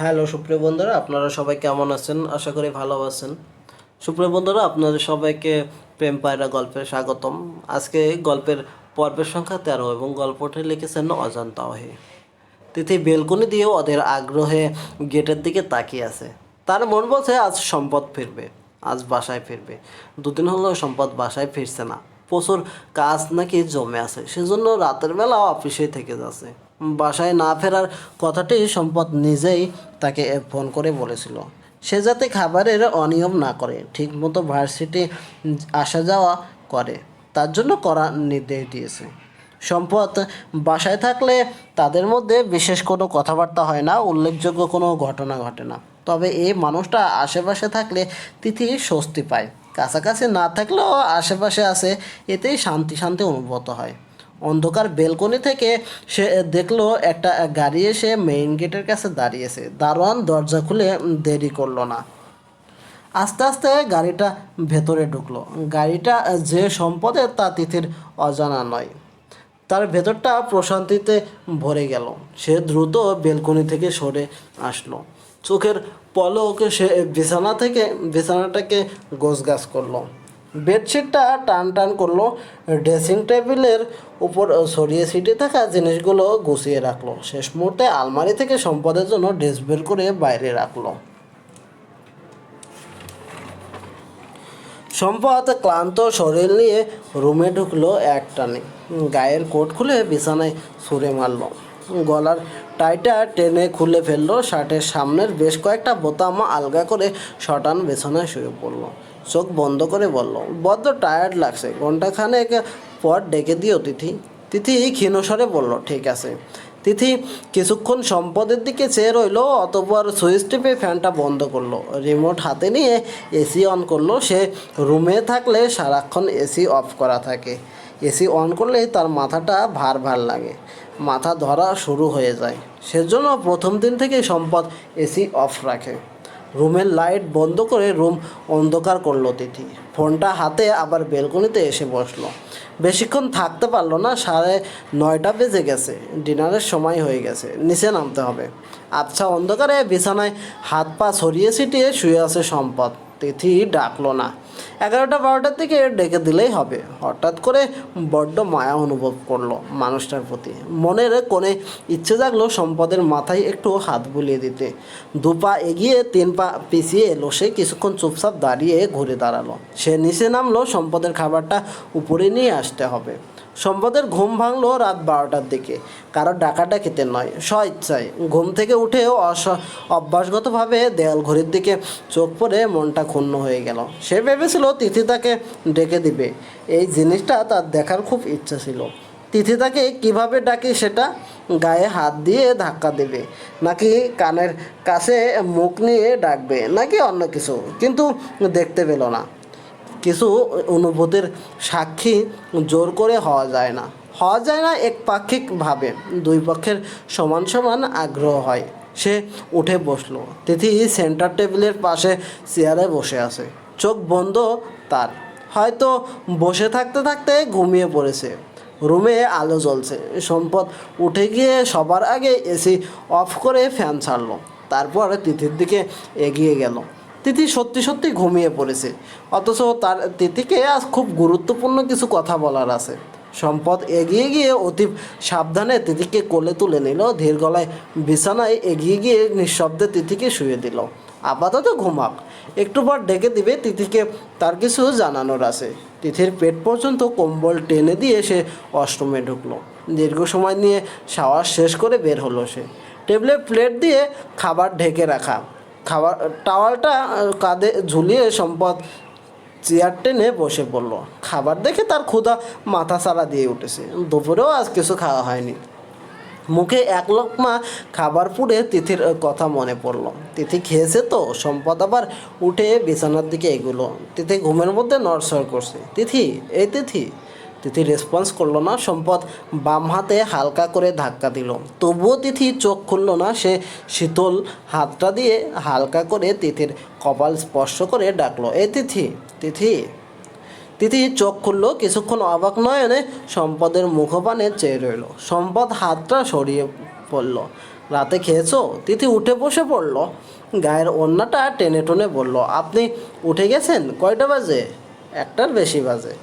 Hello সুপ্রিয় বন্ধুরা, আপনারা সবাই কেমন আছেন? আশা করি ভালো আছেন। সুপ্রিয় বন্ধুরা, আপনাদের সবাইকে প্রেম পায়রা গল্পে স্বাগতম। আজকে গল্পের পর্বের সংখ্যা তেরো এবং গল্পটি লিখেছেন অজান্তা ওহে তিথি বেলকুনি দিয়ে ওদের আগ্রহে গেটের দিকে তাকিয়ে আছে। তার মন বলছে, আজ সম্পদ ফিরবে, আজ বাসায় ফিরবে। দুদিন হলো সম্পদ বাসায় ফিরছে না। প্রচুর কাজ নাকি জমে আছে, সেজন্য রাতের বেলা অফিসে থেকে যাচ্ছে। বাসায় না ফেরার কথাটি সম্পদ নিজেই তাকে ফোন করে বলেছিল। সে যাতে খাবারের অনিয়ম না করে, ঠিকমতো ভার্সিটি আসা যাওয়া করে, তার জন্য করা নির্দেশ দিয়েছে। সম্পদ বাসায় থাকলে তাদের মধ্যে বিশেষ কোনো কথাবার্তা হয় না, উল্লেখযোগ্য কোনো ঘটনা ঘটে না। তবে এই মানুষটা আশেপাশে থাকলে তিথি স্বস্তি পায়। কাছাকাছি না থাকলেও আশেপাশে আছে, এতেই শান্তি শান্তি অনুভূত হয়। অন্ধকার বেলকনি থেকে সে দেখল একটা গাড়ি এসে মেইন গেটের কাছে দাঁড়িয়েছে। দারোয়ান দরজা খুলে দেরি করল না। আস্তে আস্তে গাড়িটা ভেতরে ঢুকলো। গাড়িটা যে সম্পদে তা তিথির অজানা নয়। তার ভেতরটা প্রশান্তিতে ভরে গেল। সে দ্রুত বেলকনি থেকে সরে আসলো। চোখের পলক সে বিছানা থেকে বিছানাটাকে গোছগাছ করল। বেডশিটটা টান টান করল, ড্রেসিং টেবিলের উপর সরিয়ে ছিটিয়ে থাকা জিনিসগুলো গুছিয়ে রাখল। শেষ মুহূর্তে আলমারি থেকে সম্পদের জন্য ড্রেস বের করে বাইরে রাখল। সম্পদ ক্লান্ত শরীর নিয়ে রুমে ঢুকলো একটানে। গায়ের কোট খুলে বিছানায় ছুঁড়ে মারল। গলার টাইটা টেনে খুলে ফেলল শার্টের সামনের বেশ কয়েকটা বোতাম আলগা করে শটান বিছানায় শুয়ে পড়ল। চোখ বন্ধ করে বলল, বড্ড টায়ার্ড লাগছে। ঘন্টাখানেক পর ডেকে দিও, তিথি। তিথি ক্ষীণস্বরে বলল, ঠিক আছে। তিথি কিছুক্ষণ সম্পদের দিকে চেয়ে রইল, অতপর সুইচ টিপে ফ্যানটা বন্ধ করল। রিমোট হাতে নিয়ে এসি অন করল। সে রুমে থাকলে সারাক্ষণ এসি অফ করা থাকে। এসি অন করলেই তার মাথাটা ভার ভার লাগে। মাথা ধরা শুরু হয়ে যায়। সেজন্য প্রথম দিন থেকেই সম্পদ এসি অফ রাখে। রুমের লাইট বন্ধ করে রুম অন্ধকার করল তিথি। ফোনটা হাতে আবার বেলকনিতে এসে বসল। বেশিক্ষণ থাকতে পারল না, সাড়ে নয়টা বেজে গেছে। ডিনারের সময় হয়ে গেছে। নিচে নামতে হবে। আচ্ছা অন্ধকারে বিছানায় হাত পা ছড়িয়ে ছিটিয়ে শুয়ে আছে সম্পদ। তিথি ডাকলো না। এগারোটা বারোটার দিকে ডেকে দিলেই হবে। হঠাৎ করে বড্ড মায়া অনুভব করল মানুষটার প্রতি। মনের কোণে ইচ্ছে জাগলো সম্পদের মাথায় একটু হাত বুলিয়ে দিতে। দু পা এগিয়ে তিন পা পিছিয়ে এলো, সে কিছুক্ষণ চুপচাপ দাঁড়িয়ে ঘুরে দাঁড়াল। সে নিচে নামলো, সম্পদের খাবারটা উপরে নিয়ে আসতে হবে। সম্পদের ঘুম ভাঙলো রাত বারোটার দিকে। কারও খেতে নয় স্ব ইচ্ছায় ঘুম থেকে উঠেও অস অভ্যাসগতভাবে দেয়াল ঘড়ির দিকে চোখ পড়ে মনটা ক্ষুণ্ণ হয়ে গেল। সে ভেবেছিল তিথি তাকে ডেকে দিবে। এই জিনিসটা তার দেখার খুব ইচ্ছা ছিল। তিথি তাকে কীভাবে ডাকে সেটা গায়ে হাত দিয়ে ধাক্কা দেবে। নাকি কানের কাছে মুখ নিয়ে ডাকবে, নাকি অন্য কিছু? কিন্তু দেখতে পেল না। কিছু অনুভূতির সাক্ষী জোর করে হওয়া যায় না। হওয়া যায় না একপাক্ষিকভাবে। দুই পক্ষের সমান সমান আগ্রহ হয়। সে উঠে বসল। তিথি সেন্টার টেবিলের পাশে চেয়ারে বসে আছে। চোখ বন্ধ তার। হয়তো বসে থাকতে থাকতে ঘুমিয়ে পড়েছে। রুমে আলো জ্বলছে। সম্পদ উঠে গিয়ে সবার আগে এসি অফ করে ফ্যান ছাড়লো। তারপর তিথির দিকে এগিয়ে গেল। তিথি সত্যি সত্যি ঘুমিয়ে পড়েছে। অথচ তার তিথিকে আজ খুব গুরুত্বপূর্ণ কিছু কথা বলার আছে। সম্পদ এগিয়ে গিয়ে অতি সাবধানে তিথিকে কোলে তুলে নিল, ধীর গলায় বিছানায় এগিয়ে গিয়ে নিঃশব্দে তিথিকে শুয়ে দিল। আপাতত ঘুমাক। একটু পর ডেকে দিবে তিথিকে, তার কিছু জানানোর আছে। তিথির পেট পর্যন্ত কম্বল টেনে দিয়ে সে অষ্টমে ঢুকলো। দীর্ঘ সময় নিয়ে শাওয়ার শেষ করে বের হলো সে। টেবিলে প্লেট দিয়ে খাবার ঢেকে রাখা। খাবার টাওয়ালটা কাঁধে ঝুলিয়ে সম্পদ চেয়ার টেনে বসে পড়ল। খাবার দেখে তার ক্ষুধা মাথা চারা দিয়ে উঠেছে। দুপুরেও আজ কিছু খাওয়া হয়নি। মুখে এক লোকমা খাবার পুড়ে তিথির কথা মনে পড়ল। তিথি খেয়েছে তো, সম্পদ আবার উঠে বিছানার দিকে এগুলো। তিথি ঘুমের মধ্যে নড়সড় করছে। তিথি, এই তিথি। তিথি রেসপন্স করল না, সম্পদ বাম হাতে হালকা করে ধাক্কা দিল। তবুও তিথি চোখ খুললো না, সে শীতল হাতটা দিয়ে হালকা করে তিথির কপাল স্পর্শ করে ডাকলো, এ তিথি তিথি। তিথি চোখ খুললো, কিছুক্ষণ অবাক নয়নে সম্পদের মুখপানে চেয়ে রইল। সম্পদ হাতটা সরিয়ে পড়ল রাতে খেয়েছো? তিথি উঠে বসে পড়ল, গায়ের অন্যটা টেনে টনে বলল, আপনি উঠে গেছেন? কয়টা বাজে? একটার বেশি বাজে।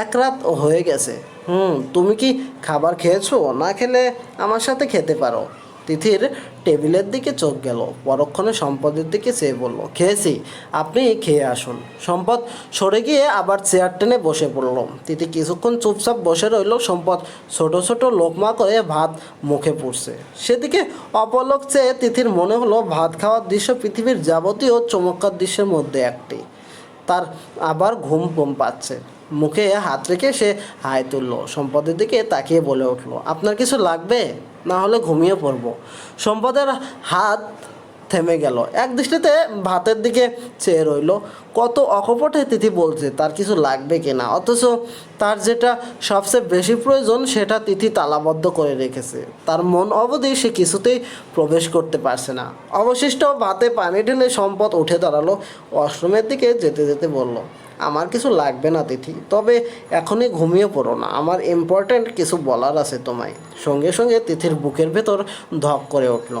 এক রাত হয়ে গেছে। হুম, তুমি কি খাবার খেয়েছো? না খেলে আমার সাথে খেতে পারো। তিথির টেবিলের দিকে চোখ গেল। পরক্ষণে সম্পদের দিকে চেয়ে বলল, খেয়েছি, আপনি খেয়ে আসুন। সম্পদ সরে গিয়ে আবার চেয়ার টেনে বসে পড়ল। তিথি কিছুক্ষণ চুপচাপ বসে রইল। সম্পদ ছোট ছোট লোকমা করে ভাত মুখে পড়ছে। সেদিকে অপলক চেয়ে তিথির মনে হলো, ভাত খাওয়ার দৃশ্য পৃথিবীর যাবতীয় চমৎকার দৃশ্যের মধ্যে একটি। তার আবার ঘুম ঘুম পাচ্ছে। মুখে হাত রেখে সে হাই তুললো। সম্পদের দিকে তাকিয়ে বলে উঠল, আপনার কিছু লাগবে? না হলে ঘুমিয়ে পড়ব। সম্পদের হাত থেমে গেল। এক দৃষ্টিতে ভাতের দিকে চেয়ে রইল। কত অকপটে তিথি বলছে, তার কিছু লাগবে কিনা অথচ তার যেটা সবচেয়ে বেশি প্রয়োজন, সেটা তিথি তালাবদ্ধ করে রেখেছে। তার মন অবধি সে কিছুতেই প্রবেশ করতে পারছে না। অবশিষ্ট ভাতে পানি ঢেলে সম্পদ উঠে দাঁড়াল। অশ্রমের দিকে যেতে যেতে বলল আমার কিছু লাগবে না, তিথি। তবে এখনই ঘুমিয়ে পড়ো না। আমার ইম্পর্ট্যান্ট কিছু বলার আছে তোমায়। সঙ্গে সঙ্গে তিথির বুকের ভেতর ধক করে উঠল।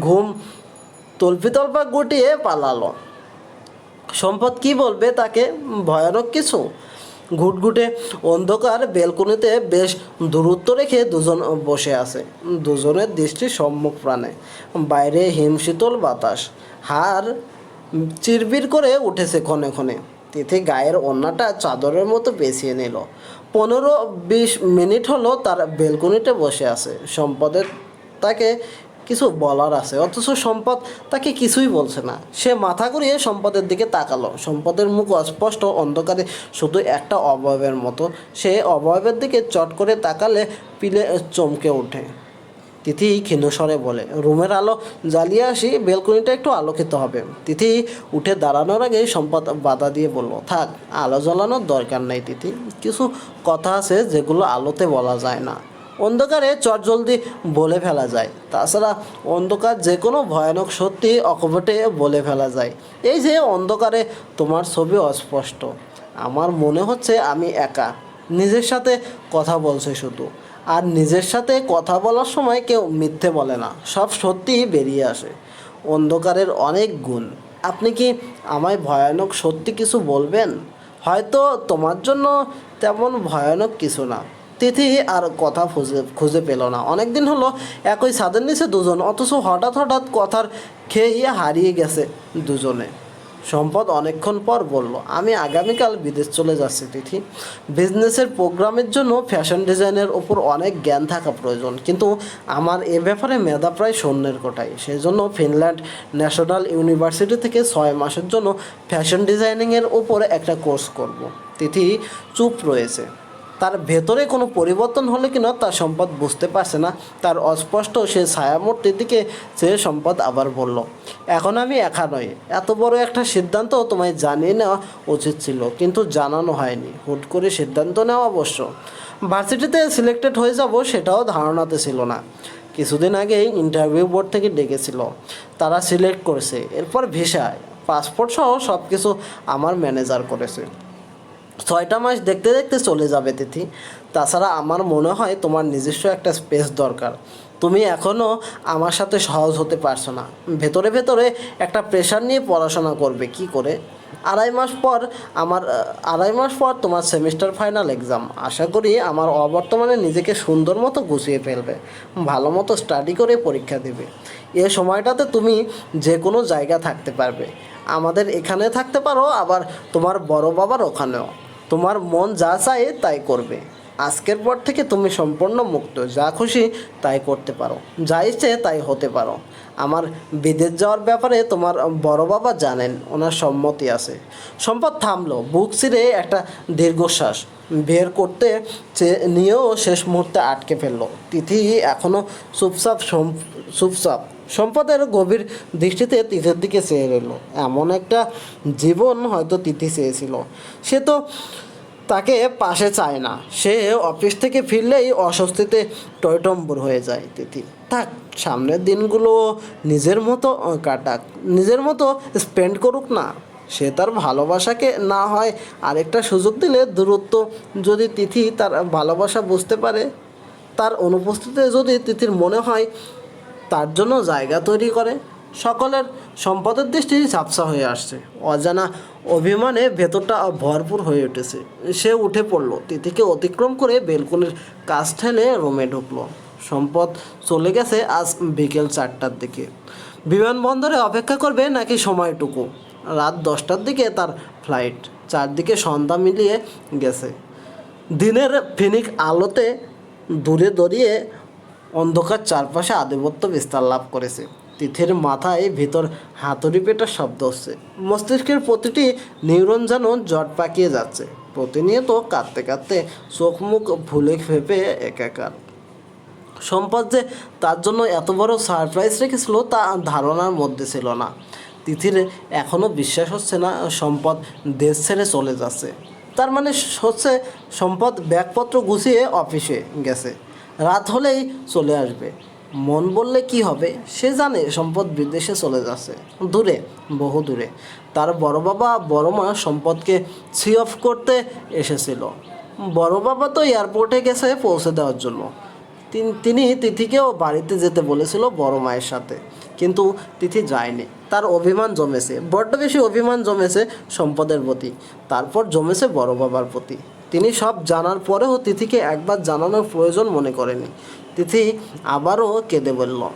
ঘুম তল্পিতল্পা গুটিয়ে পালালো। সম্পদ কি বলবে তাকে? ভয়ানক কিছু? ঘুটঘুটে অন্ধকার বেলকনিতে বেশ দূরত্ব রেখে দুজন বসে আছে। দুজনের দৃষ্টি সম্মুখ প্রাণে। বাইরে হিমশীতল বাতাস। হার চিরবির করে উঠেছে ক্ষণে ক্ষণে। তিথি গায়ের অন্যটা চাদরের মতো পেঁচিয়ে নিল। পনেরো বিশ মিনিট হলো তার বেলকনিতে বসে আছে। সম্পদের তাকে কিছু বলার আছে। অথচ সম্পদ তাকে কিছুই বলছে না। সে মাথা ঘুরিয়ে সম্পদের দিকে তাকালো। সম্পদের মুখ অস্পষ্ট, অন্ধকারে শুধু একটা অবয়বের মতো। সে অবয়বের দিকে চট করে তাকালে পিলে চমকে ওঠে। তিথি ক্ষীণস্বরে বলে, রুমের আলো জ্বালিয়ে আসি, বেলকনিটা একটু আলোকিত হবে। তিথি উঠে দাঁড়ানোর আগে সম্পদ বাধা দিয়ে বলল, থাক, আলো জ্বালানোর দরকার নেই তিথি। কিছু কথা আছে যেগুলো আলোতে বলা যায় না। অন্ধকারে চটজলদি বলে ফেলা যায়। তাছাড়া অন্ধকার যে কোনো ভয়ানক সত্যি অকপটে বলে ফেলা যায়। এই যে অন্ধকারে তোমার ছবি অস্পষ্ট। আমার মনে হচ্ছে আমি একা। নিজের সাথে কথা বলছে শুধু। আর নিজের সাথে কথা বলার সময় কেউ মিথ্যে বলে না, সব সত্যিই বেরিয়ে আসে। অন্ধকারের অনেক গুণ। আপনি কি আমায় ভয়ানক সত্যি কিছু বলবেন? হয়তো তোমার জন্য তেমন ভয়ানক কিছু না। তিথি আর কথা খুঁজে খুঁজে পেল না। অনেকদিন হলো একই ছাদের নিচে দুজন, অথচ হঠাৎ হঠাৎ কথার খেয়ে হারিয়ে গেছে দুজনে। সম্পদ অনেকক্ষণ পর বলল, আমি আগামীকাল বিদেশ চলে যাচ্ছি, তিথি। বিজনেসের প্রোগ্রামের জন্য ফ্যাশন ডিজাইনের ওপর অনেক জ্ঞান থাকা প্রয়োজন, কিন্তু আমার এ ব্যাপারে মেধা প্রায় শূন্যের কোটায়। সেই জন্য ফিনল্যান্ড ন্যাশনাল ইউনিভার্সিটি থেকে ছয় মাসের জন্য ফ্যাশন ডিজাইনিংয়ের ওপর একটা কোর্স করব। তিথি চুপ রয়েছে। তার ভেতরে কোনো পরিবর্তন হলে কিনা তার সম্পদ বুঝতে পারছে না। তার অস্পষ্ট সে ছায়ামূর্তির দিকে সে সম্পদ আবার বলল, এখন আমি একা নই। এত বড় একটা সিদ্ধান্ত তোমায় জানিয়ে নেওয়া উচিত ছিল, কিন্তু জানানো হয়নি। হুট করে সিদ্ধান্ত নেওয়া অবশ্য। ভার্সিটিতে সিলেক্টেড হয়ে যাব সেটাও ধারণাতে ছিল না। কিছুদিন আগেই ইন্টারভিউ বোর্ড থেকে ডেকেছিল, তারা সিলেক্ট করেছে। এরপর ভিসায় পাসপোর্ট সহ সব কিছু আমার ম্যানেজার করেছে। ছয়টা মাস দেখতে দেখতে চলে যাবে তিথি। তাছাড়া আমার মনে হয় তোমার নিজস্ব একটা স্পেস দরকার। তুমি এখনও আমার সাথে সহজ হতে পারছ না। ভেতরে ভেতরে একটা প্রেশার নিয়ে পড়াশোনা করবে কি করে? আড়াই মাস পর আমার, আড়াই মাস পর তোমার সেমিস্টার ফাইনাল এক্সাম আশা করি আমার অবর্তমানে নিজেকে সুন্দর মতো গুছিয়ে ফেলবে। ভালো মতো স্টাডি করে পরীক্ষা দেবে। এ সময়টাতে তুমি যে কোনো জায়গা থাকতে পারবে। আমাদের এখানে থাকতে পারো, আবার তোমার বড় বাবার ওখানেও। তোমার মন যা চায় তাই করবে। আজকের পর থেকে তুমি সম্পূর্ণ মুক্ত, যা খুশি তাই করতে পারো, যা ইচ্ছে তাই হতে পারো। আমার বিদেশ যাওয়ার ব্যাপারে তোমার বড় বাবা জানেন, ওনার সম্মতি আছে। সম্পদ থামলো, বুক ছিঁড়ে একটা দীর্ঘশ্বাস বের করতে নিয়েও শেষ মুহূর্তে আটকে ফেলল। তিথি এখনও চুপচাপ চুপচাপ। সম্পদের গভীর দৃষ্টিতে তিথির দিকে চেয়ে রইল। এমন একটা জীবন হয়তো তিথি চেয়েছিল। সে তো তাকে পাশে চায় না। সে অফিস থেকে ফিরলেই অস্বস্তিতে টয়টম্বর হয়ে যায় তিথি। থাক, সামনের দিনগুলো নিজের মতো কাটাক, নিজের মতো স্পেন্ড করুক না। সে তার ভালোবাসাকে না হয় আরেকটা সুযোগ দিলে দূরত্ব যদি তিথি তার ভালোবাসা বুঝতে পারে, তার অনুপস্থিতিতে যদি তিথির মনে হয় তার জন্য জায়গা তৈরি করে। সকলের সম্পদের দৃষ্টি ঝাপসা হয়ে আসছে। অজানা অভিমানে ভেতরটা ভরপুর হয়ে উঠেছে। সে উঠে পড়ল। তিথিকে অতিক্রম করে বেলকনির কাজ ঠেলে রুমে ঢুকলো। সম্পদ চলে গেছে আজ বিকেল চারটার দিকে। বিমানবন্দরে অপেক্ষা করবে নাকি সময়টুকু? রাত দশটার দিকে তার ফ্লাইট। চারদিকে সন্ধ্যা মিলিয়ে গেছে। দিনের ফিনিক আলোতে দূরে দড়িয়ে অন্ধকার চারপাশে আধিপত্য বিস্তার লাভ করেছে। তিথির মাথায় ভিতর হাতুড়ি পেটার শব্দ হচ্ছে। মস্তিষ্কের প্রতিটি নিউরন যেন জট পাকিয়ে যাচ্ছে। প্রতিনিয়ত কাঁদতে কাঁদতে চোখ মুখ ভুলে ফেপে একাকার। সম্পদ যে তার জন্য এত বড় সারপ্রাইজ রেখেছিল তা ধারণার মধ্যে ছিল না। তিথির এখনও বিশ্বাস হচ্ছে না সম্পদ দেশ ছেড়ে চলে যাচ্ছে। তার মানে হচ্ছে সম্পদ ব্যাগপত্র গুছিয়ে অফিসে গেছে। রাত হলেই চলে আসবে। মন বললে কি হবে? সে জানে সম্পদ বিদেশে চলে যাচ্ছে। দূরে, বহু দূরে। তার বড় বাবা, বড় মা সম্পদকে সি অফ করতে এসেছিল। বড় বাবা তো এয়ারপোর্টে গেছে পৌঁছে দেওয়ার জন্য। তিন- তিথিকেও বাড়িতে যেতে বলেছিল বড় মায়ের সাথে। কিন্তু তিথি যায়নি। তার অভিমান জমেছে, বড্ড বেশি অভিমান জমেছে সম্পদের প্রতি। তারপর জমেছে বড় বাবার প্রতি। তিনি সব জানার পরেও তিথিকে একবার জানানোর প্রয়োজন মনে করেনি। তিথি আবারও কেঁদে বলল,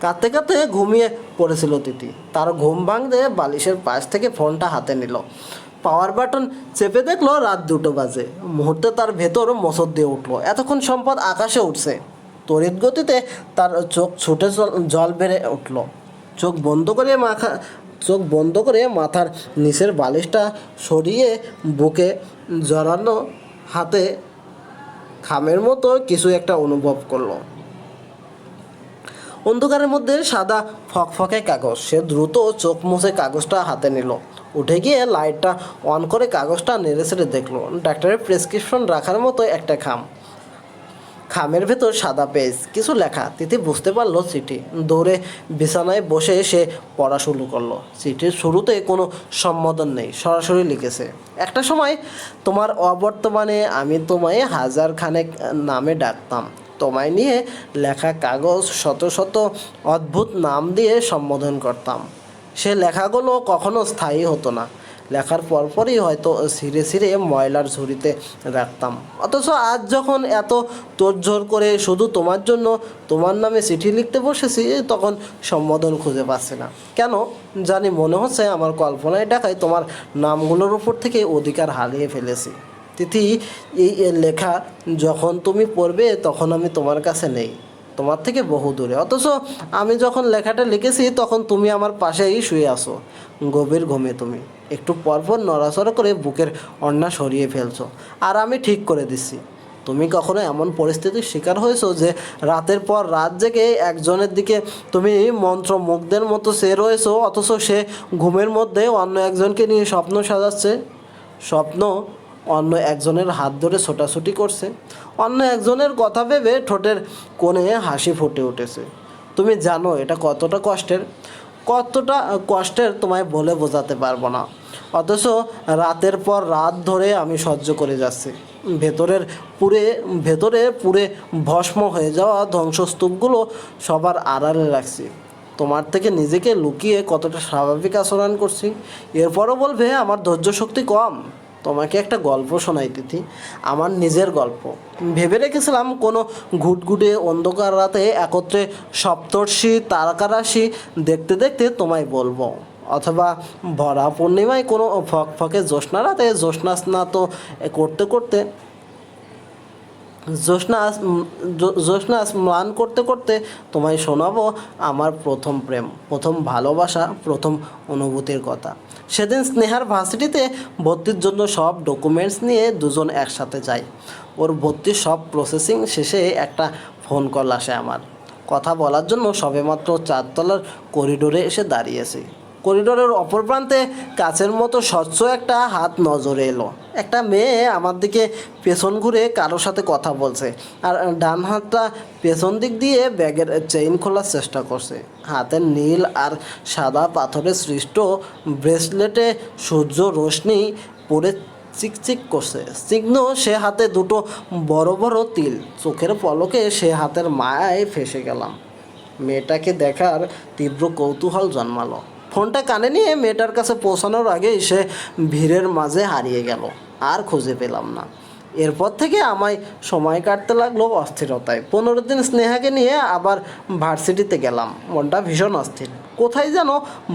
কাঁদতে কাঁদতে ঘুমিয়ে পড়েছিল তিথি। তার ঘুম ভাঙতে বালিশের পাশ থেকে ফোনটা হাতে নিল। পাওয়ার বাটন চেপে দেখল রাত দুটো বাজে। মুহূর্তে তার ভেতর মসর দিয়ে উঠল। এতক্ষণ সম্পদ আকাশে উঠছে। তড়িৎ গতিতে তার চোখ ছুটে জল- বেড়ে উঠল। চোখ বন্ধ করে মাখা, চোখ বন্ধ করে মাথার নিচের বালিশটা সরিয়ে বুকে জড়ানো হাতে খামের মতো কিছু একটা অনুভব করল। অন্ধকারের মধ্যে সাদা ফকফকে কাগজ। সে দ্রুত চোখ মুছে কাগজটা হাতে নিল। উঠে গিয়ে লাইটটা অন করে কাগজটা নেড়ে ছেড়ে দেখল। ডাক্তারের প্রেসক্রিপশন রাখার মতো একটা খাম। খামের ভেতর সাদা পেজ, কিছু লেখা। তিথি বুঝতে পারল চিঠি। দৌড়ে বিছানায় বসে সে পড়া শুরু করল। চিঠির শুরুতে কোনো সম্বোধন নেই, সরাসরি লিখেছে, একটা সময় তোমার অবর্তমানে আমি তোমায় হাজার খানেক নামে ডাকতাম। তোমায় নিয়ে লেখা কাগজ শত শত অদ্ভুত নাম দিয়ে সম্বোধন করতাম। সে লেখাগুলো কখনো স্থায়ী হতো না। লেখার পরপরই হয়তো ছিঁড়ে ছিঁড়ে ময়লার ঝুড়িতে রাখতাম। অথচ আজ যখন এত তোড়জোড় করে শুধু তোমার জন্য তোমার নামে চিঠি লিখতে বসেছি, তখন সম্বোধন খুঁজে পাচ্ছি না। কেন জানি মনে হচ্ছে আমার কল্পনায় ডাকায় তোমার নামগুলোর উপর থেকে অধিকার হারিয়ে ফেলেছি। তিথি, এই লেখা যখন তুমি পড়বে তখন আমি তোমার কাছে নেই, তোমার থেকে বহু দূরে অথচ আমি যখন লেখাটা লিখেছি তখন তুমি আমার পাশেই শুয়ে আসো গভীর ঘুমে তুমি। একটু পরপর নড়াচড়া করে বুকের অন্না সরিয়ে ফেলছো। আর আমি ঠিক করে দিচ্ছি। তুমি কখনো এমন পরিস্থিতির শিকার হয়েছো যে রাতের পর রাত জেগে একজনের দিকে তুমি মন্ত্রমুগ্ধের মতো সে রয়েছো, অথচ সে ঘুমের মধ্যে অন্য একজনকে নিয়ে স্বপ্ন সাজাচ্ছে? স্বপ্ন অন্য একজনের হাত ধরে ছোটাছুটি করছে। অন্য একজনের কথা ভেবে ঠোঁটের কোণে হাসি ফুটে উঠেছে। তুমি জানো এটা কতটা কষ্টের। কতটা কষ্টের তোমায় বলে বোঝাতে পারব না। অথচ রাতের পর রাত ধরে আমি সহ্য করে যাচ্ছি। ভেতরের পুরে, ভেতরে পুরে ভস্ম হয়ে যাওয়া ধ্বংসস্তূপগুলো সবার আড়ালে রাখছি। তোমার থেকে নিজেকে লুকিয়ে কতটা স্বাভাবিক আচরণ করছি, এরপরও বলবে, আমার ধৈর্য শক্তি কম। তোমাকে একটা গল্প শোনাই তিথি, আমার নিজের গল্প। ভেবে রেখেছিলাম কোনো ঘুটঘুটে অন্ধকার রাতে একত্রে সপ্তর্ষি, তারকারাশি দেখতে দেখতে তোমায় বলব। অথবা ভরা পূর্ণিমায় কোনো ফক ফকে জ্যোৎস্না রাতে জ্যোৎস্না স্নাত করতে করতে জ্যো- জ্যোৎস্না ম্লান করতে করতে তোমায় শোনাবো আমার প্রথম প্রেম, প্রথম ভালোবাসা, প্রথম অনুভূতির কথা। সেদিন স্নেহার ভার্সিটিতে ভর্তির জন্য সব ডকুমেন্টস নিয়ে দুজন একসাথে যাই। ওর ভর্তির সব প্রসেসিং শেষে একটা ফোন কল আসে আমার। কথা বলার জন্য সবেমাত্র চারতলার করিডোরে এসে দাঁড়িয়েছি। করিডোরের অপর প্রান্তে কাছের মতো স্বচ্ছ একটা হাত নজরে এলো। একটা মেয়ে আমার দিকে পেছন ঘুরে কারোর সাথে কথা বলছে আর ডান হাতটা পেছন দিক দিয়ে ব্যাগের চেইন খোলার চেষ্টা করছে। হাতের নীল আর সাদা পাথরের সৃষ্ট ব্রেসলেটে সূর্য রোশনি পড়ে চিকচিক করছে। চিহ্ন সে হাতে দুটো বড় বড় তিল। চোখের পলকে সে হাতের মায়ায় ফেসে গেলাম। মেয়েটাকে দেখার তীব্র কৌতূহল জন্মালো। ফোনটা কানে নিয়ে মেয়েটার কাছে পৌঁছানোর আগে সে ভিড়ের মাঝে হারিয়ে গেল। আর খুঁজে পেলাম না। এরপর থেকে আমায় সময় কাটতে লাগল অস্থিরতায়। পনেরো দিন স্নেহাকে নিয়ে আবার ভার্সিটিতে গেলাম। মনটা ভীষণ অস্থির। কোথায় যেন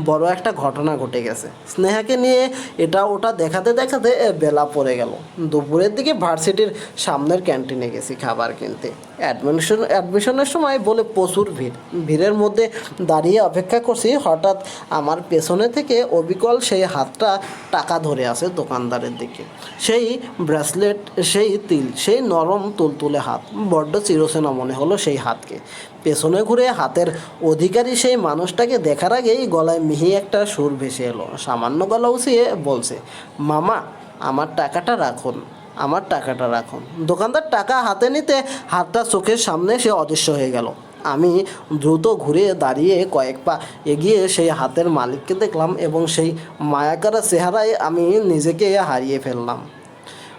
বড় একটা ঘটনা ঘটে গেছে। স্নেহাকে নিয়ে এটা ওটা দেখাতে দেখাতে বেলা পড়ে গেল। দুপুরের দিকে ভার্সিটির সামনের ক্যান্টিনে গেছি খাবার কিনতে। অ্যাডমিশন, অ্যাডমিশনের সময় বলে প্রচুর ভিড়। ভিড়ের মধ্যে দাঁড়িয়ে অপেক্ষা করছি, হঠাৎ আমার পেছনে থেকে অবিকল সেই হাতটা টাকা ধরে আছে দোকানদারের দিকে। সেই ব্রেসলেট, সেই তিল, সেই নরম তুলতুলে হাত, বড্ড চিরচেনা মনে হলো সেই হাতকে। পেছনে ঘুরে হাতের অধিকারী সেই মানুষটাকে দেখার আগেই গলায় মিহি একটা সুর ভেসে এলো। সামান্য গলা উঁচিয়ে বলছে, মামা, আমার টাকাটা রাখুন, আমার টাকাটা রাখুন। দোকানদার টাকা হাতে নিতে হাতটা চোখের সামনে সে অদৃশ্য হয়ে গেল। আমি দ্রুত ঘুরে দাঁড়িয়ে কয়েক পা এগিয়ে সেই হাতের মালিককে দেখলাম এবং সেই মায়াকারা চেহারায় আমি নিজেকে হারিয়ে ফেললাম।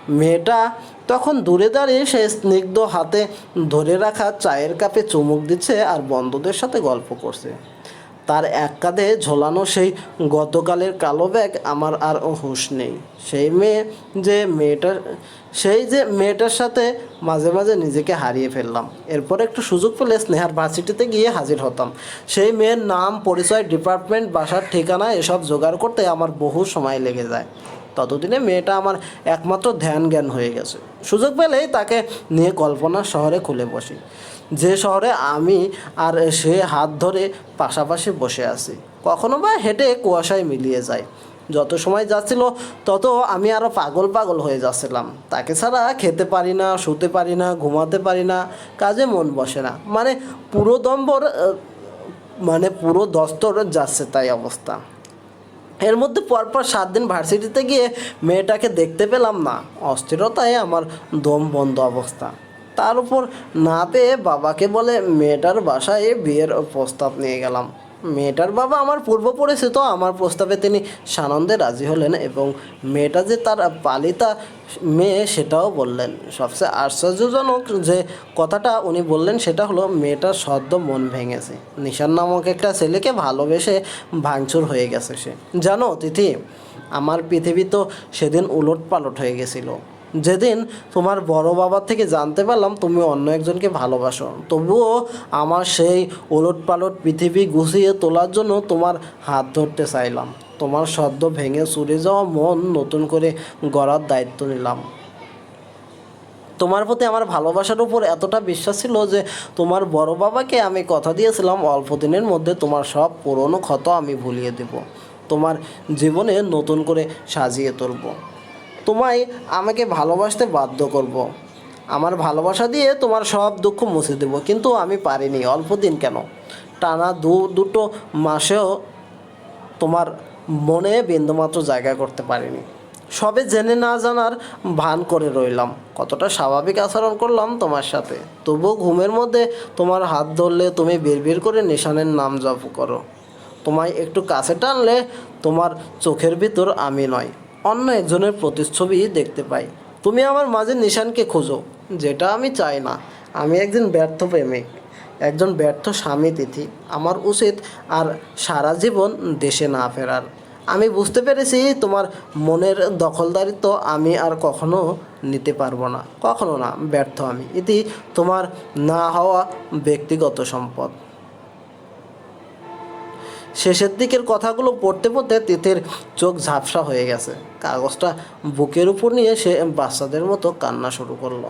মেয়েটা তখন দূরে দাঁড়িয়ে সেই স্নিগ্ধ হাতে ধরে রাখা চায়ের কাপে চুমুক দিচ্ছে আর বন্ধুদের সাথে গল্প করছে। তার এক কাঁধে ঝোলানো সেই গতকালের কালো ব্যাগ আমার আর হুঁশ নেই। সেই মেয়ে যে মেয়েটার, সেই যে মেয়েটার সাথে মাঝে মাঝে নিজেকে হারিয়ে ফেললাম। এরপর একটু সুযোগ পেলে স্নেহার ভার্সিটিতে গিয়ে হাজির হতাম। সেই মেয়ের নাম, পরিচয়, ডিপার্টমেন্ট, বাসার ঠিকানা এসব জোগাড় করতে আমার বহু সময় লেগে যায়। ততদিনে মেয়েটা আমার একমাত্র ধ্যান জ্ঞান হয়ে গেছে। সুযোগ পেলেই তাকে নিয়ে কল্পনা শহরে খুলে বসি। যে শহরে আমি আর সে হাত ধরে পাশাপাশি বসে আছি। কখনো বা হেঁটে কুয়াশায় মিলিয়ে যায়। যত সময় যাচ্ছিল, তত আমি আরও পাগল পাগল হয়ে যাচ্ছিলাম। তাকে ছাড়া খেতে পারি না, শুতে পারি না, ঘুমাতে পারি না, কাজে মন বসে না। মানে পুরো দম্বর মানে পুরো দস্তর যাচ্ছে তাই অবস্থা। এর মধ্যে পরপর সাত দিন ভার্সিটিতে গিয়ে মেয়েটাকে দেখতে পেলাম না। অস্থিরতায় আমার দম বন্ধ অবস্থা। তার উপর না পেয়ে বাবাকে বলে মেয়েটার বাসায় বিয়ের প্রস্তাব নিয়ে গেলাম। মেয়েটার বাবা আমার পূর্ব পরিচিত, আমার প্রস্তাবে তিনি সানন্দে রাজি হলেন এবং মেয়েটা যে তার পালিতা মেয়ে সেটাও বললেন। সবচেয়ে আশ্চর্যজনক যে কথাটা উনি বললেন সেটা হলো, মেয়েটার সদ্য মন ভেঙেছে। নিশান নামক একটা ছেলেকে ভালোবেসে ভাঙচুর হয়ে গেছে সে। জানো তিথি আমার পৃথিবী তো সেদিন উলট পালট হয়ে গেছিল। যেদিন তোমার বড় বাবার থেকে জানতে পারলাম তুমি অন্য একজনকে ভালোবাসো। তবুও আমার সেই ওলট পালট পৃথিবী গুছিয়ে তোলার জন্য তোমার হাত ধরতে চাইলাম। তোমার সদ্য ভেঙে চুরে যাওয়া মন নতুন করে গড়ার দায়িত্ব নিলাম। তোমার প্রতি আমার ভালোবাসার উপর এতটা বিশ্বাস ছিল যে তোমার বড় বাবাকে আমি কথা দিয়েছিলাম, অল্প দিনের মধ্যে তোমার সব পুরনো ক্ষত আমি ভুলিয়ে দেব। তোমার জীবনে নতুন করে সাজিয়ে তুলব। তোমায় আমাকে ভালোবাসতে বাধ্য করব। আমার ভালোবাসা দিয়ে তোমার সব দুঃখ মুছে দেব, কিন্তু আমি পারিনি। অল্প দিন কেন? টানা দু, দুটো মাসেও তোমার মনে বিন্দুমাত্র জায়গা করতে পারিনি। সবে জেনে না জানার ভান করে রইলাম। কতটা স্বাভাবিক আচরণ করলাম তোমার সাথে। তবুও ঘুমের মধ্যে তোমার হাত ধরলে তুমি বিড়বিড় করে নিশানের নাম জপ করো। তোমায় একটু কাছে টানলে তোমার চোখের ভিতর আমি নয়। অন্য একজনের প্রতিচ্ছবি দেখতে পাই। তুমি আমার মাঝে নিশানকে খোঁজো, যেটা আমি চাই না। আমি একজন ব্যর্থ প্রেমিক, একজন ব্যর্থ স্বামী তিথি। আমার উচিত আর সারা জীবন দেশে না ফেরার। আমি বুঝতে পেরেছি তোমার মনের দখলদারিত্ব আমি আর কখনো নিতে পারব না। কখনো না, ব্যর্থ আমি। ইতি তোমার না হওয়া ব্যক্তিগত সম্পদ। শেষের দিকের কথাগুলো পড়তে পড়তে তিথির চোখ ঝাপসা হয়ে গেছে। কাগজটা বুকের উপর নিয়ে সে বাচ্চাদের মতো কান্না শুরু করল।